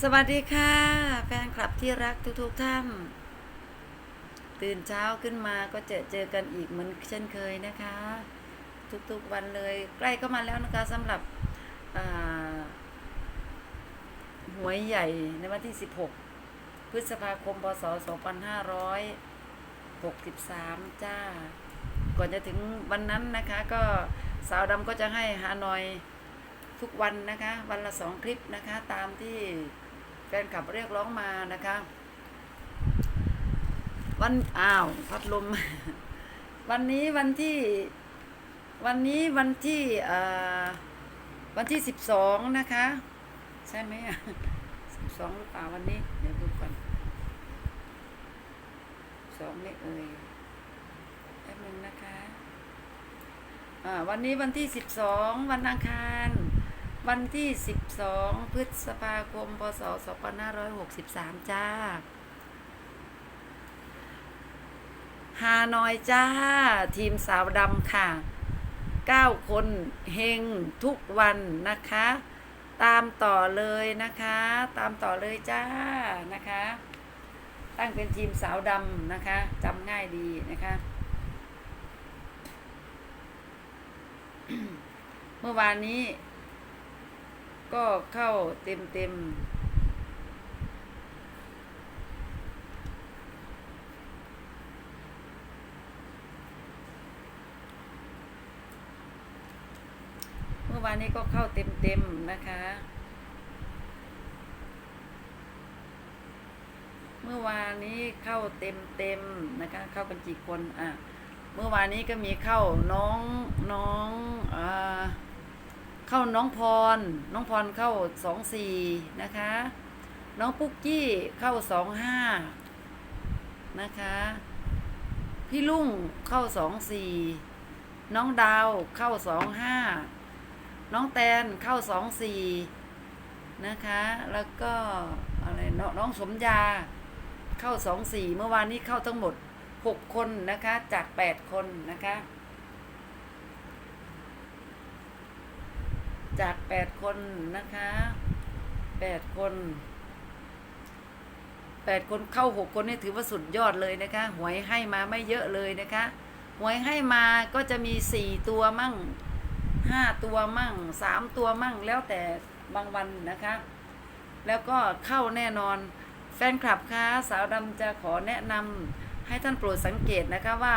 สวัสดีค่ะ แฟนคลับที่รักทุกๆท่านตื่นเช้าขึ้นมาก็เจอเจอกันอีกเหมือนเช่นเคยนะคะ ทุกๆวันเลย ใกล้ก็มาแล้วนะคะสำหรับหวยใหญ่ในวันที่ 16 พฤษภาคมพศ2563 จ้า ก่อนจะถึงวันนั้นนะคะ ก็สาวดำก็จะให้ฮานอยทุกวันนะคะ วันละสองคลิปนะคะ ตามที่ ฟนคลับเรียกร้องมานะคะ วันอ้าวพัดลม วันนี้วันที่ วันนี้วันที่วันที่สิบสองนะคะ ใช่ไหมสิบสองหรือเปล่าวันนี้ เดี๋ยวดูก่อนสองไม่เอ่ยแป๊บนึงนะคะวันนี้วันที่สิบสองวันอังคาร วันที่สิบสองพฤษภาคม พศสองพันห้าร้อยหกสิบสามจ้า ฮานอยจ้า ทีมสาวดำค่ะเก้าคนเฮงทุกวันนะคะ ตามต่อเลยนะคะ ตามต่อเลยจ้านะคะ ตั้งเป็นทีมสาวดำนะคะจำง่ายดีนะคะเมื่อวานนี้ ก็เข้าเต็มเต็มเมื่อวานนี้ก็เข้าเต็มเต็มนะคะ เมื่อวานนี้เข้าเต็มเต็มนะคะ เข้ากันกี่คนอะ เมื่อวานนี้ก็มีเข้าน้องน้องอ่า เข้าน้องพร น้องพรเข้าสองสี่นะคะ น้องปุ๊กกี้เข้าสองห้านะคะ พี่ลุงเข้าสองสี่น้องดาวเข้าสองห้าน้องแตนเข้าสองสี่นะคะ แล้วก็อะไรน้องน้องสมยาเข้าสองสี่เมื่อวานนี้เข้าทั้งหมดหกคนนะคะจากแปดคนนะคะ จากแปดคนนะคะแปดคนแปดคนเข้าหกคนนี่ถือว่าสุดยอดเลยนะคะ หวยให้มาไม่เยอะเลยนะคะ หวยให้มาก็จะมีสี่ตัวมั่งห้าตัวมั่งสามตัวมั่งแล้วแต่บางวันนะคะ แล้วก็เข้าแน่นอนแฟนคลับคะสาวดำจะขอแนะนำให้ท่านโปรดสังเกตนะคะว่า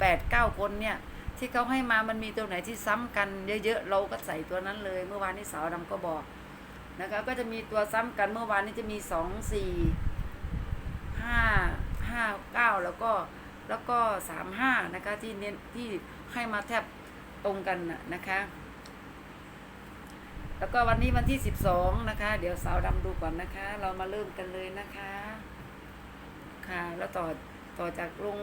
แปดเก้าคนเนี่ย ที่เขาให้มามันมีตัวไหนที่ซ้ำกันเยอะๆเราก็ใส่ตัวนั้นเลย เมื่อวานนี้สาวดำก็บอกนะคะก็จะมีตัวซ้ำกันเมื่อวานนี้จะมีสองสี่ห้าห้าเก้าแล้วก็แล้วก็สามห้านะคะที่เน้นที่ให้มาแทบตรงกันนะนะคะ แล้วก็วันนี้วันที่สิบสองนะคะ เดี๋ยวสาวดำดูก่อนนะคะ เรามาเริ่มกันเลยนะคะ ค่ะ แล้วต่อต่อจากลง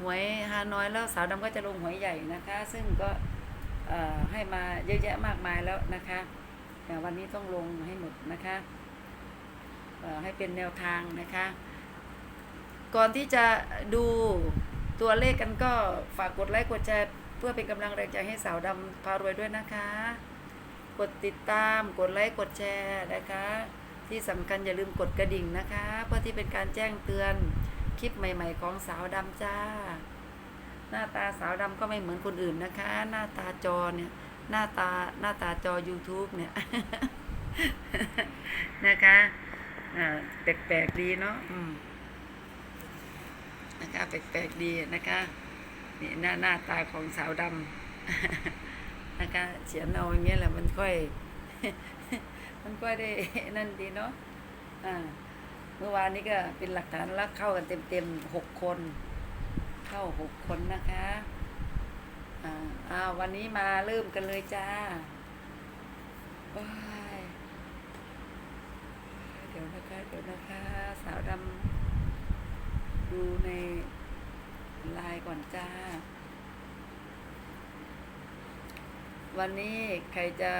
หวยฮานอยแล้วสาวดำก็จะลงหวยใหญ่นะคะ ซึ่งก็ให้มาเยอะแยะมากมายแล้วนะคะแต่วันนี้ต้องลงให้หมดนะคะให้เป็นแนวทางนะคะ ก่อนที่จะดูตัวเลขกันก็ฝากกดไลค์กดแชร์เพื่อเป็นกำลังแรงใจให้สาวดำพารวยด้วยนะคะ กดติดตามกดไลค์กดแชร์นะคะ ที่สำคัญอย่าลืมกดกระดิ่งนะคะ เพื่อที่เป็นการแจ้งเตือน คลิปใหม่ ๆ ของสาวดำจ้า หน้าตาสาวดำก็ไม่เหมือนคนอื่นนะคะ หน้าตาจอเนี่ย หน้าตาหน้าตาจอ YouTube เนี่ยนะคะอ่าแปลกๆดีเนาะนะคะแปลกๆดีนะคะนี่หน้าหน้าตาของสาวดำนะคะเขียนเอาอย่างเงี้ยแหละมันค่อย มันค่อยได้นั่นดีเนาะอ่า เมื่อวานนี้ก็เป็นหลักฐานแล้วเข้ากันเต็มๆหกคน เข้าหกคนนะคะอ่าอาวันนี้มาเริ่มกันเลยจ้าว้ายเดี๋ยวนะคะ เดี๋ยวนะคะ สาวดำดูในไลน์ก่อนจ้า วันนี้ใครจะ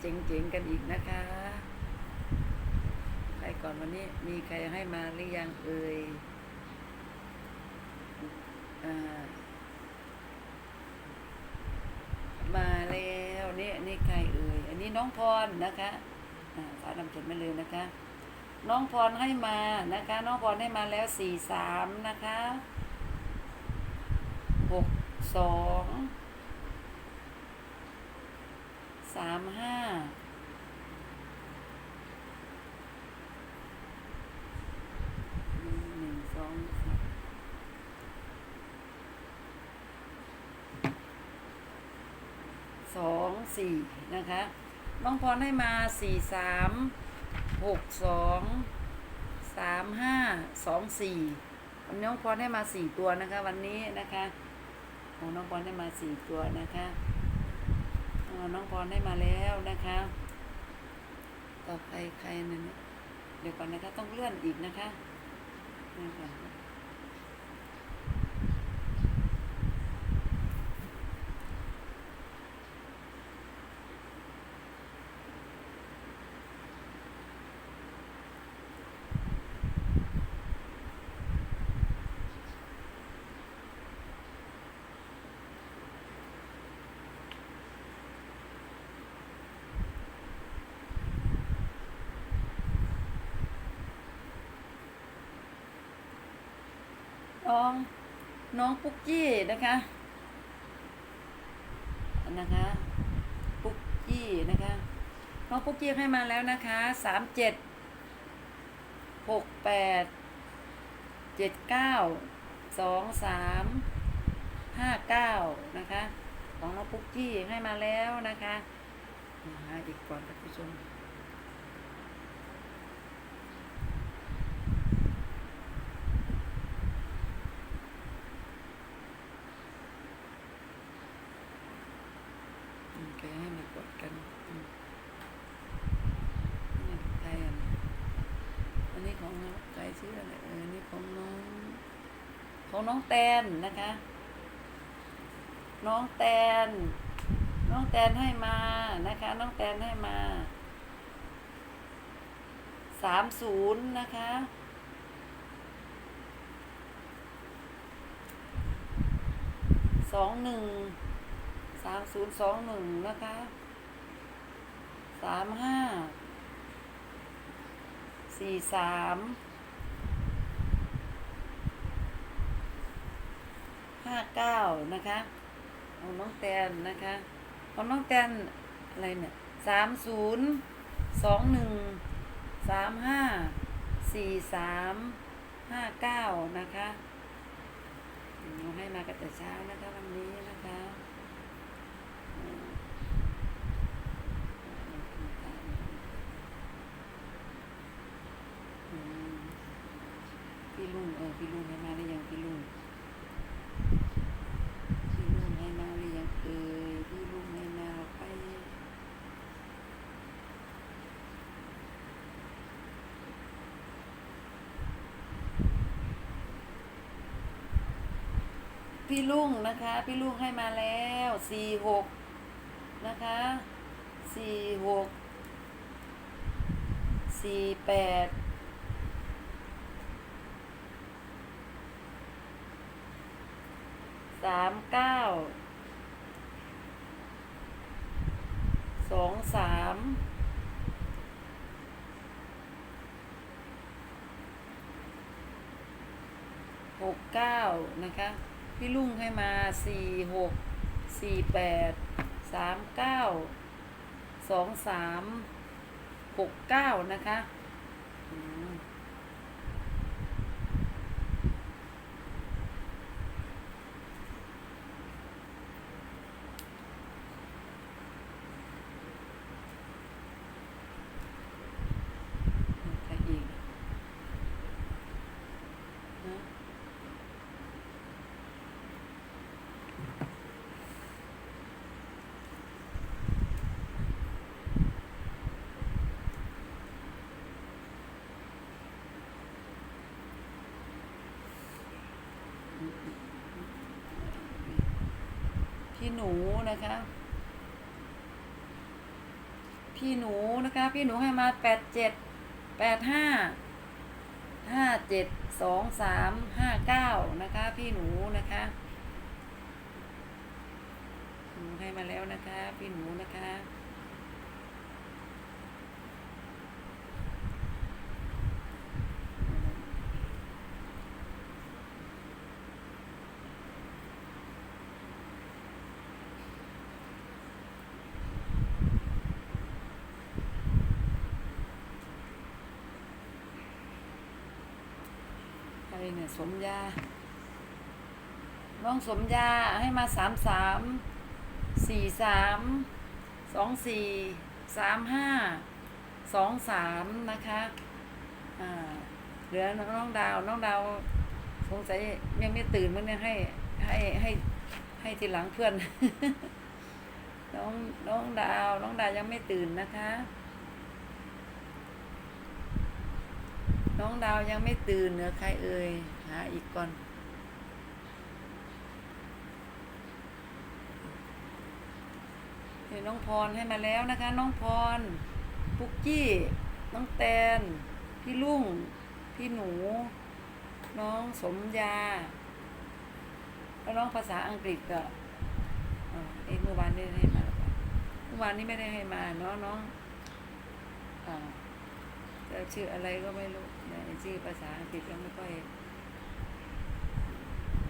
เจ๋งๆกันอีกนะคะ รก่อนวันนี้มีใครให้มาหรือยังเอ่ยมาแล้วนี่นี่ใครเอ่ยอันนี้น้องพรนะคะสาวดำเขียนมาเลยนะคะ น้องพรให้มานะคะ น้องพรให้มาแล้วสี่สามนะคะหกสองสามห้าหนึ่งสองสาม สองสี่นะคะ น้องพรให้มาสี่สามหกสองสามห้าสองสี่วันนี้น้องพรให้มาสี่ตัวนะคะ วันนี้นะคะของน้องพรให้มาสี่ตัวนะคะน้องพรให้มาแล้วนะคะ ต่อใครใครนั่นเนี่ยเดี๋ยวก่อนนะคะต้องเลื่อนอีกนะคะนี่ค่ะ น้องน้องปุ๊กกี้นะคะนะคะปุ๊กกี้นะคะน้องปุ๊กกี้ให้มาแล้วนะคะสามเจ็ดหกแปดเจ็ดเก้าสองสามห้าเก้านะคะของน้องปุ๊กกี้ให้มาแล้วนะคะหาอีกก่อนท่านผู้ชม โอเคให้มากดกันอืมนี่ใครอะอันนี้ของใครชื่ออะไรเอออันนี้ของน้อง ของ น้องแตนนะคะ น้องแตน น้องแตนให้มานะคะ น้องแตนให้มาสามศูนย์นะคะสองหนึ่งสามศูนย์สองหนึ่งนะคะสามห้าสี่สาม ห้าเก้านะคะของน้องแตนนะคะของน้องแตนอะไรเนี่ยสามศูนย์สองหนึ่งสามห้าสี่สามห้าเก้านะคะอืมให้มากันแต่เช้านะคะวันนี้นะคะพี่ลุงเออพี่ลุงให้มาได้ยังพี่ลุงพี่ลุงให้มาได้ยังเออพี่ลุงให้มาไป พี่ลุงนะคะ พี่ลุงให้มาแล้วสี่หกนะคะสี่หกสี่แปดสามเก้าสองสามหกเก้านะคะ พี่ลุงให้มาสี่หกสี่แปดสามเก้าสองสามหกเก้านะคะอืมใครอีกฮะ พี่หนูนะคะ พี่หนูนะคะ พี่หนูให้มาแปดเจ็ดแปดห้าห้าเจ็ดสองสามห้าเก้านะคะ พี่หนูนะคะหนูให้มาแล้วนะคะ พี่หนูนะคะ เนี่ยสมยา น้องสมยาให้มาสามสามสี่สามสองสี่สามห้าสองสามนะคะอ่าเหลือน้องดาวน้องดาวสงสัยยังไม่ตื่นมั้งเนี่ยให้ให้ให้ให้ทีหลังเพื่อน น้องน้องดาว น้องดาวยังไม่ตื่นนะคะ น้องดาวยังไม่ตื่นเหนือใครเอ่ยหาอีกก่อนเห็นน้องพรให้มาแล้วนะคะ น้องพร ปุกกี้ น้องแตน พี่ลุง พี่หนู น้องสมยา แล้วน้องภาษาอังกฤษก็เอ่อเอเมื่อวานนี้ได้ให้มาเปล่าเมื่อวานนี้ไม่ได้ให้มาเนาะน้องอ่า จะชื่ออะไรก็ไม่รู้เนี่ยชื่อภาษาอังกฤษก็ไม่ค่อย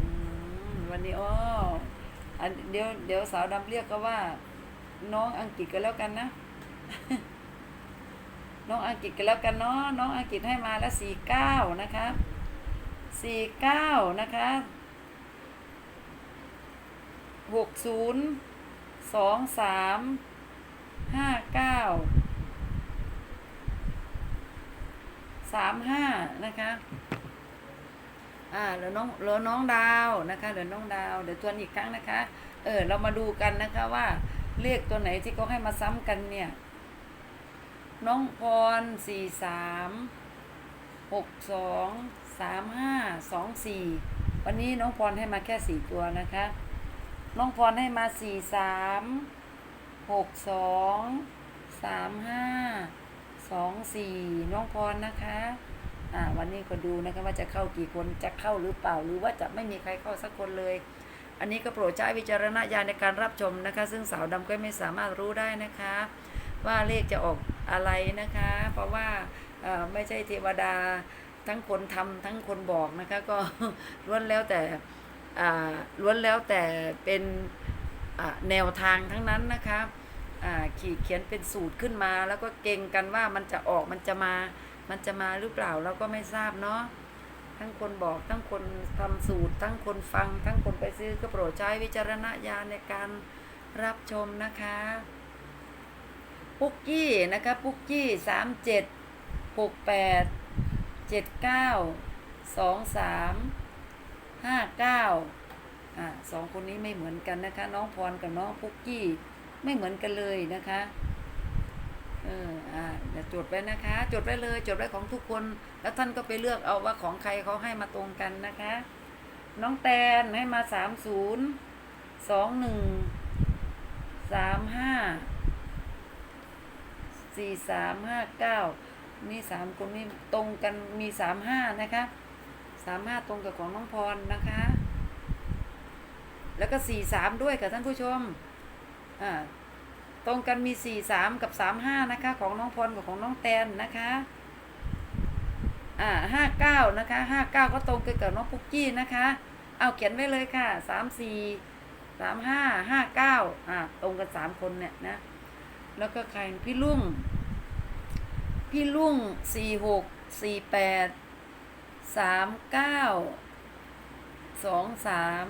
อวันนี้อ๋ออันเดี๋ยวเดี๋ยวสาวดำเรียกก็ว่า น้องอังกฤษก็แล้วกันนะ น้องอังกฤษก็แล้วกันเนาะน้องอังกฤษให้มาแล้วสี่เก้านะคะสี่เก้านะคะหกศูนย์สองสามห้าเก้า สามห้านะคะอ่าเหลือน้องเหลือน้องดาวนะคะเหลือน้องดาวเดี๋ยวทวนอีกครั้งนะคะ เออเรามาดูกันนะคะว่าเลขตัวไหนที่เขาให้มาซ้ำกันเนี่ย น้องพรสี่สามหกสองสามห้าสองสี่วันนี้น้องพรให้มาแค่สี่ตัวนะคะ น้องพรให้มาสี่สามหกสองสามห้า สองสี่น้องพรนะคะอ่าวันนี้ก็ดูนะคะว่าจะเข้ากี่คนจะเข้าหรือเปล่าหรือว่าจะไม่มีใครเข้าสักคนเลย อันนี้ก็โปรดใช้วิจารณญาณในการรับชมนะคะ ซึ่งสาวดำก็ไม่สามารถรู้ได้นะคะ ว่าเลขจะออกอะไรนะคะ เพราะว่าเออไม่ใช่เทวดาทั้งคนทำทั้งคนบอกนะคะก็ล้วนแล้วแต่อ่าล้วนแล้วแต่เป็นอ่าแนวทางทั้งนั้นนะคะ ขีดเขียนเป็นสูตรขึ้นมา แล้วก็เก่งกันว่ามันจะออกมันจะมา มันจะมาหรือเปล่าเราก็ไม่ทราบเนาะทั้งคนบอกทั้งคนทำสูตร ทั้งคนฟัง ทั้งคนไปซื้อก็โปรดใช้วิจารณญาณในการรับชมนะคะปุกกี้นะคะปุกกี้สามเจ็ดหกแปดเจ็ดเก้าสองสามห้าเก้าอ่าสองคนนี้ไม่เหมือนกันนะคะ น้องพรกับน้องปุกกี้ ไม่เหมือนกันเลยนะคะเอออ่าจดไว้นะคะ จดไว้เลยจดไว้ของทุกคน แล้วท่านก็ไปเลือกเอาว่าของใครเขาให้มาตรงกันนะคะ น้องแตนให้มาสามศูนย์สองหนึ่งสามห้าสี่สามห้าเก้านี่สามคนนี้ตรงกันมีสามห้านะคะสามห้าตรงกับของน้องพรนะคะ แล้วก็สี่สามด้วยกับท่านผู้ชม อ่าตรงกันมีสี่สามกับสามห้านะคะ ของน้องพรกับของน้องแตนนะคะอ่าห้าเก้านะคะห้าเก้าก็ตรงกันกับน้องปุกกี้นะคะ เอาเขียนไว้เลยค่ะสามสี่สามห้าห้าเก้าอ่าตรงกันสามคนเนี่ยนะ แล้วก็ใครพี่ลุงพี่ลุงสี่หกสี่แปดสามเก้าสองสาม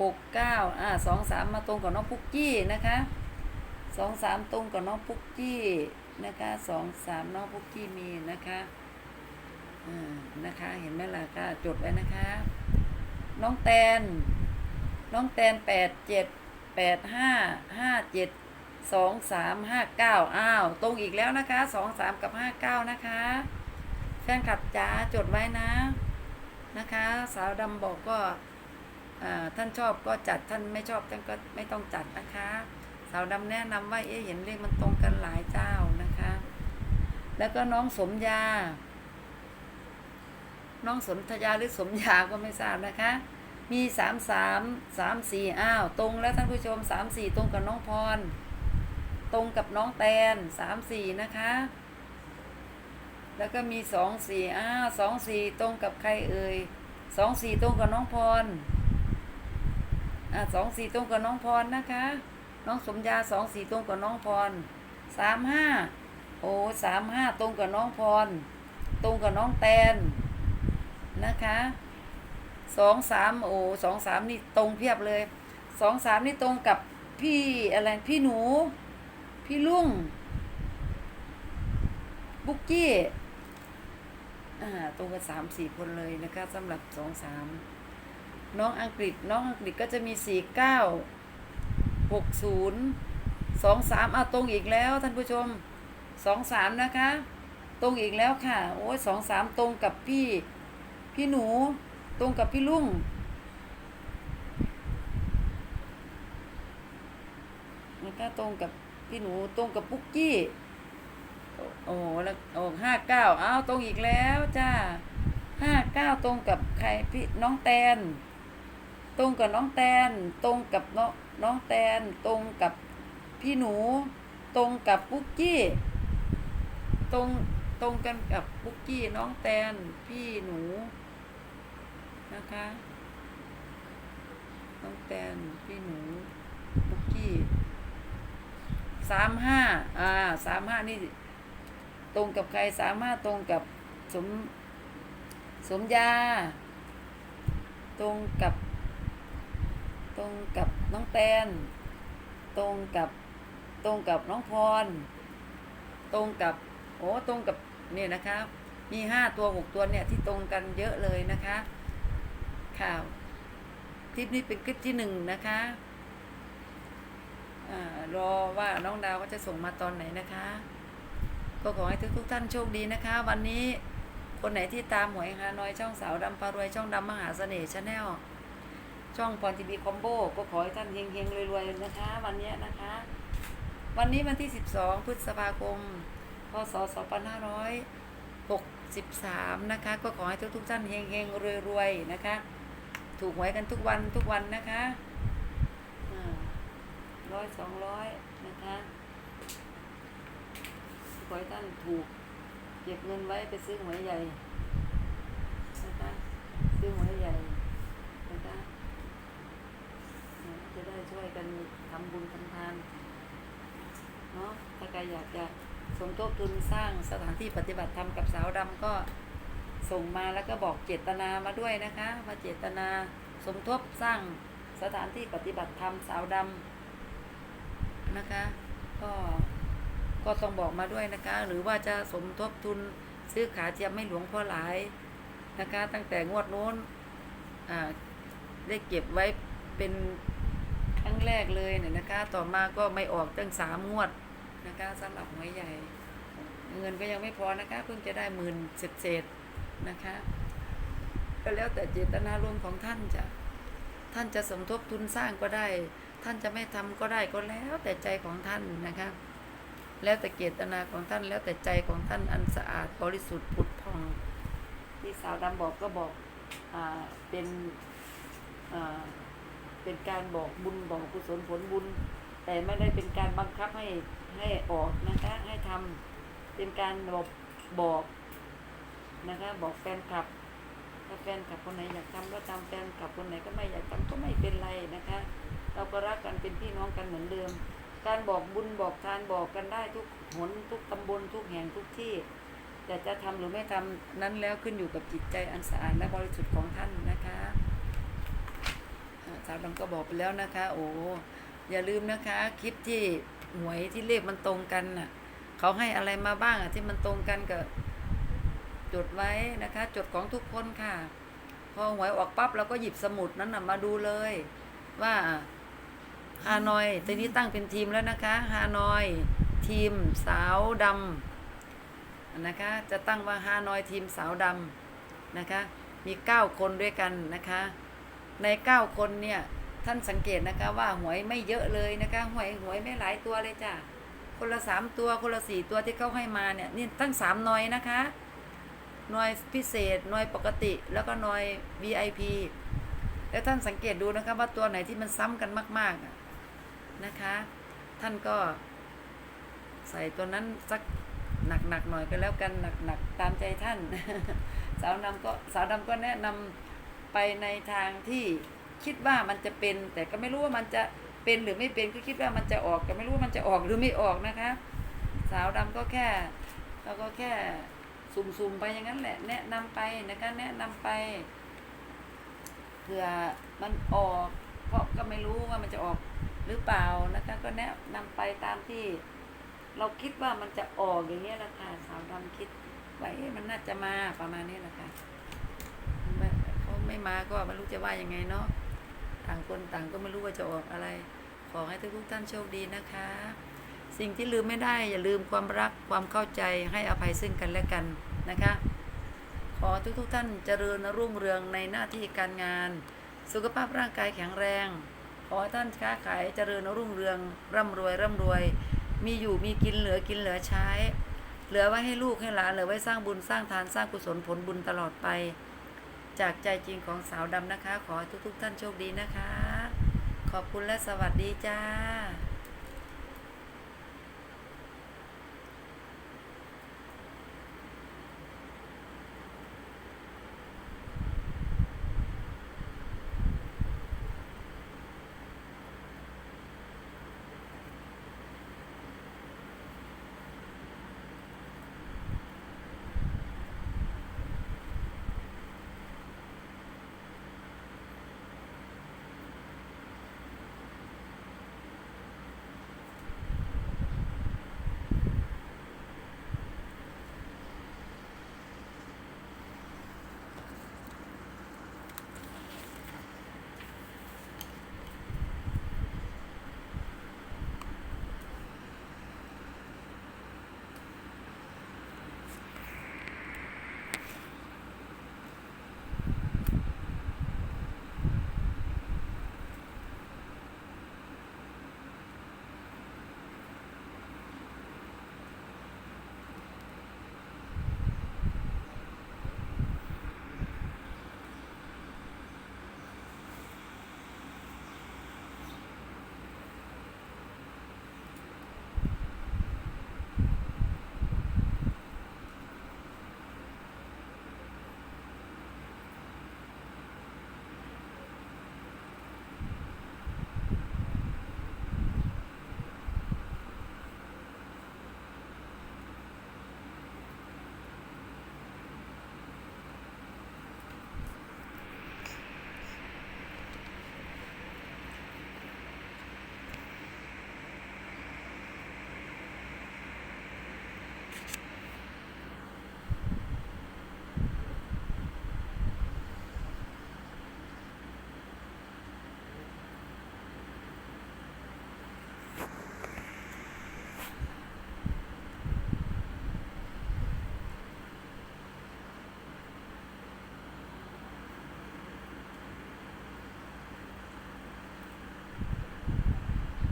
หกเก้าอ่าสองสามมาตรงกับน้องปุ๊กกี้นะคะสองสามตรงกับน้องปุ๊กกี้นะคะสองสามน้องปุ๊กกี้มีนะคะอ่านะคะเห็นไหมล่ะก็จดไว้นะคะ น้องแตน น้องแตนแปดเจ็ดแปดห้าห้าเจ็ดสองสามห้าเก้าอ้าวตรงอีกแล้วนะคะสองสามกับห้าเก้านะคะแฟนคลับจ๋าจดไว้นะนะคะ สาวดำบอกก็ ท่านชอบก็จัดท่านไม่ชอบท่านก็ไม่ต้องจัดนะคะ สาวดำแนะนำว่าเอ๊ะเห็นเลขมันตรงกันหลายเจ้านะคะ แล้วก็น้องสมยา น้องสนธยาหรือสมยาก็ไม่ทราบนะคะ มีสามสามสามสี่อ้าวตรงแล้วท่านผู้ชมสามสี่ตรงกับน้องพร ตรงกับน้องแตนสามสี่นะคะแล้วก็มีสองสี่อ้าวสองสี่ตรงกับใครเอ่ยสองสี่ตรงกับน้องพร สองสี่ตรงกับน้องพรนะคะ น้องสมยาสองสี่ตรงกับน้องพรสามห้าโอ้สามห้าตรงกับน้องพร ตรงกับน้องแตนนะคะสองสามโอ้สองสามนี่ตรงเพียบเลยสองสามนี่ตรงกับพี่อะไรพี่หนู พี่ลุงบุกกี้อ่าตรงกันสามสี่คนเลยนะคะสำหรับสองสาม น้องอังกฤษ น้องอังกฤษก็จะมีสี่เก้าหกศูนย์สองสามอะตรงอีกแล้วท่านผู้ชมสองสามนะคะ ตรงอีกแล้วค่ะ โอ้ยสองสามตรงกับพี่ พี่หนู ตรงกับพี่ลุงแล้วก็ตรงกับพี่หนูตรงกับปุ๊กกี้ โอ้โหแล้วโอ้ห้าเก้าอ้าวตรงอีกแล้วจ้าห้าเก้าตรงกับใครพี่น้องแตน ตรงกับน้องแตน ตรงกับน้องน้องแตน ตรงกับพี่หนู ตรงกับปุ๊กกี้ ตรงตรงกันกับปุ๊กกี้น้องแตนพี่หนูนะคะน้องแตนพี่หนูปุ๊กกี้สามห้าอ่าสามห้านี่ตรงกับใครสามห้าตรงกับสมสมยา ตรงกับ ตรงกับน้องแตน ตรงกับตรงกับน้องพร ตรงกับโอ้ตรงกับเนี่ยนะคะมีห้าตัวหกตัวเนี่ยที่ตรงกันเยอะเลยนะคะข่าวคลิปนี้เป็นคลิปที่หนึ่งนะคะรอว่าน้องดาวก็จะส่งมาตอนไหนนะคะ ก็ขอให้ทุกทุกท่านโชคดีนะคะ วันนี้คนไหนที่ตามหวยฮานอยช่องสาวดำปารวยช่องดำมหาเสน่ห์ชาแนล ช่องพรทีวีคอมโบก็ขอให้ท่านเฮงๆรวยๆนะคะ วันนี้นะคะ วันนี้วันที่ 12 พฤษภาคม พศ 2563 นะคะ ก็ขอให้ทุกๆท่านเฮงๆรวยๆนะคะ ถูกหวยกันทุกวันทุกวันนะคะร้อยสองร้อยนะคะขอให้ท่านถูก เก็บเงินไว้ไปซื้อหวยใหญ่นะคะซื้อหวยใหญ่นะคะเนี่ยจะได้ ช่วยกันทำบุญทำทานเนาะถ้าใครอยากจะสมทบทุนสร้างสถานที่ปฏิบัติธรรมกับสาวดำก็ส่งมาแล้วก็บอกเจตนามาด้วยนะคะว่าเจตนาสมทบสร้างสถานที่ปฏิบัติธรรมสาวดำนะคะ ก็ก็ต้องบอกมาด้วยนะคะ หรือว่าจะสมทบทุนซื้อขาเทียมไม่หลวงพ่อหลายนะคะ ตั้งแต่งวดโน้นอ่าได้เก็บไว้เป็น แรกเลยเนี่ยนะคะ ต่อมาก็ไม่ออกตั้งสามงวดนะคะสำหรับหวยใหญ่ เงินก็ยังไม่พอนะคะ เพิ่งจะได้หมื่นเศษๆนะคะ ก็แล้วแต่เจตนารมณ์ของท่านจะท่านจะสมทบทุนสร้างก็ได้ ท่านจะไม่ทำก็ได้ก็แล้วแต่ใจของท่านนะคะ แล้วแต่เจตนาของท่านแล้วแต่ใจของท่านอันสะอาดบริสุทธิ์ผุดพอง ที่สาวดำบอกก็บอกอ่าเป็นอ่า เป็นการบอกบุญบอกกุศลผลบุญ แต่ไม่ได้เป็นการบังคับให้ให้ออกนะคะให้ทำเป็นการบอกบอกนะคะ บอกแฟนคลับ ถ้าแฟนคลับคนไหนอยากทำก็ทำแฟนคลับคนไหนก็ไม่อยากทำก็ไม่เป็นไรนะคะ เราก็รักกันเป็นพี่น้องกันเหมือนเดิม การบอกบุญบอกทานบอกกันได้ทุกหนทุกตำบลทุกแห่งทุกที่แต่จะทำหรือไม่ทำนั้นแล้วขึ้นอยู่กับจิตใจอันสะอาดและบริสุทธิ์ของท่านนะคะ สาวดำก็บอกไปแล้วนะคะ โอ้อย่าลืมนะคะ คลิปที่หวยที่เลขมันตรงกันน่ะเขาให้อะไรมาบ้างอะที่มันตรงกันกับจดไว้นะคะ จดของทุกคนค่ะ พอหวยออกปั๊บเราก็หยิบสมุดนั้นน่ะมาดูเลย ว่าฮานอยตอนนี้ตั้งเป็นทีมแล้วนะคะฮานอย ทีมสาวดำนะคะ จะตั้งว่าฮานอยทีมสาวดำนะคะ มีเก้าคนด้วยกันนะคะ ในเก้าคนเนี่ยท่านสังเกตนะคะว่าหวยไม่เยอะเลยนะคะหวยหวยไม่หลายตัวเลยจ้ะคนละสามตัวคนละสี่ตัวที่เขาให้มาเนี่ยนี่ตั้งสามหน่อยนะคะหน่วยพิเศษหน่วยปกติแล้วก็หน่วย VIP แล้วท่านสังเกตดูนะคะว่าตัวไหนที่มันซ้ำกันมากๆนะคะ ท่านก็ ใส่ตัวนั้นสักหนักๆหน่อยก็แล้วกันหนักๆตามใจท่าน สาวดำก็สาวดำก็แนะนำ ไปในทางที่คิดว่ามันจะเป็น แต่ก็ไม่รู้ว่ามันจะเป็นหรือไม่เป็นก็คิดว่ามันจะออกแต่ไม่รู้ว่ามันจะออกหรือไม่ออกนะคะ สาวดำก็แค่เราก็แค่สุ่มๆไปอย่างนั้นแหละ แนะนำไปนะคะแนะนำไปเผื่อมันออกเพราะก็ไม่รู้ว่ามันจะออกหรือเปล่านะคะก็แนะนำไปตามที่ เราคิดว่ามันจะออกอย่างเงี้ยแหละค่ะสาวดำคิดไว้มันน่าจะมาประมาณนี้แหละค่ะไม่เขา ไม่มาก็ไม่รู้จะว่ายังไงเนาะต่างคนต่างก็ไม่รู้ว่าจะออกอะไร ขอให้ทุกท่านโชคดีนะคะ สิ่งที่ลืมไม่ได้ อย่าลืมความรักความเข้าใจให้อภัยซึ่งกันและกันนะคะ ขอทุกๆท่านเจริญรุ่งเรืองในหน้าที่การงาน สุขภาพร่างกายแข็งแรง ขอท่านค้าขายเจริญรุ่งเรืองร่ำรวยร่ำรวย มีอยู่มีกินเหลือกินเหลือใช้ เหลือไว้ให้ลูกให้หลานเหลือไว้สร้างบุญสร้างทานสร้างกุศลผลบุญตลอดไป จากใจจริงของสาวดำนะคะ ขอทุกๆท่านโชคดีนะคะ ขอบคุณและสวัสดีจ้า